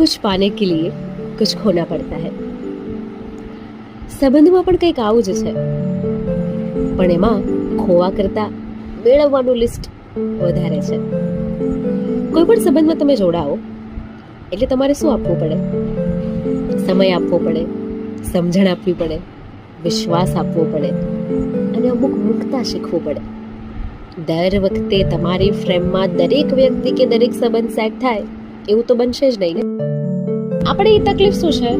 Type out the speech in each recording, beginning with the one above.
कुछ પાને કે લીએ કુછ ખોના પડતા હે સંબંધમાં પણ કંઈક આવું જ છે પણ એમાં ખોવા કરતાં મેળવવાનું લિસ્ટ વધારે છે કોઈ પણ સંબંધમાં તમે જોડાઓ એટલે તમારે શું આપવું પડે સમય આપવો પડે સમજણ આપવી પડે વિશ્વાસ આપવો પડે અને અમુક મૂકતા શીખવું પડે દર વખતે તમારી ફ્રેમમાં દરેક વ્યક્તિ કે દરેક સંબંધ સેટ થાય એવું તો બનશે જ નહીં ને? આપણે એ તકલીફ શું છે?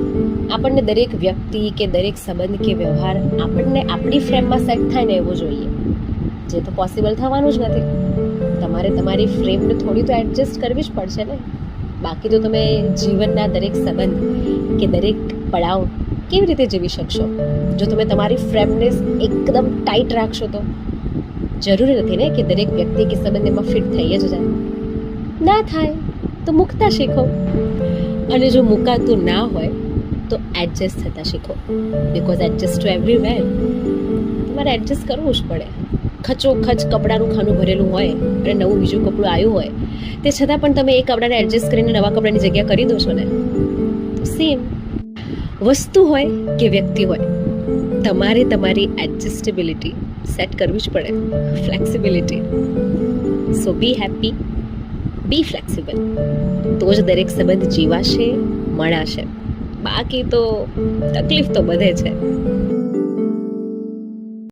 આપણને દરેક વ્યક્તિ કે દરેક સંબંધ કે વ્યવહાર આપણને આપણી ફ્રેમમાં સેટ થાય ને એવું જોઈએ. જે તો પોસિબલ થવાનું જ નથી. તમારે તમારી ફ્રેમને થોડી તો એડજસ્ટ કરવી જ પડશે ને. બાકી તો તમે જીવનના દરેક સંબંધ કે દરેક પડાવ કેવી રીતે જીવી શકશો? જો તમે તમારી ફ્રેમને એકદમ ટાઈટ રાખશો તો? જરૂરી નથી ને કે દરેક વ્યક્તિ કે સંબંધ એમાં ફિટ થઈ જ જાય. ના થાય. તો મૂકતા શીખો. અને જો મૂકાતું ના હોય, તો એડજસ્ટ થતા શીખો. બિકોઝ એડજસ્ટ ટુ એવરીવેર તમારે એડજસ્ટ કરવું જ પડે. ખચોખચ કપડાનું ખાનું ભરેલું હોય અને નવું બીજું કપડું આવ્યું હોય, તે છતાં પણ તમે એ કપડાને એડજસ્ટ કરીને નવા કપડાની જગ્યા કરી દો છો ને? સેમ વસ્તુ હોય કે વ્યક્તિ હોય, તમારે તમારી એડજસ્ટેબિલિટી સેટ કરવી જ પડે. Flexibility so be happy be flexible તો જ દરેક સંબંધ જીવાશે મળાશે બાકી તો તકલીફ તો બધે છે.